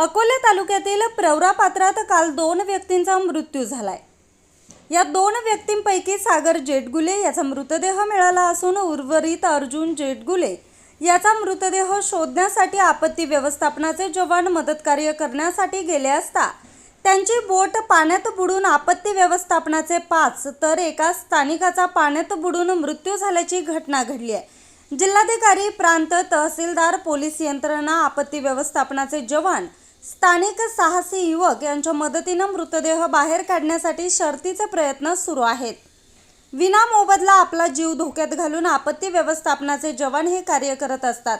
अकोले तालुक्यातील प्रवरा पात्रात काल दोन व्यक्तींचा मृत्यू झालाय. या दोन व्यक्तींपैकी सागर जेटगुले याचा मृतदेह मिळाला असून उर्वरित अर्जुन जेटगुले याचा मृतदेह शोधण्यासाठी आपत्ती व्यवस्थापनाचे जवान मदतकार्य करण्यासाठी गेले असता त्यांची बोट पाण्यात बुडून आपत्ती व्यवस्थापनाचे पाच तर एका स्थानिकाचा पाण्यात बुडून मृत्यू झाल्याची घटना घडली आहे. जिल्हाधिकारी प्रांत तहसीलदार पोलीस यंत्रणा आपत्ती व्यवस्थापनाचे जवान स्थानिक साहसी युवक यांच्या मदतीनं मृतदेह बाहेर काढण्यासाठी शर्तीचे प्रयत्न सुरू आहेत. विना मोबदला आपला जीव धोक्यात घालून आपत्ती व्यवस्थापनाचे जवान हे कार्य करत असतात.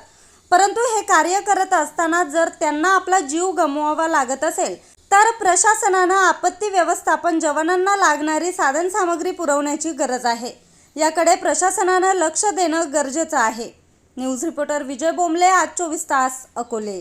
परंतु हे कार्य करत असताना जर त्यांना आपला जीव गमवावा लागत असेल तर प्रशासनानं आपत्ती व्यवस्थापन जवानांना लागणारी साधनसामग्री पुरवण्याची गरज आहे. याकडे प्रशासनानं लक्ष देणं गरजेचं आहे. न्यूज रिपोर्टर विजय बोंबले आज चोवीस तास अकोले.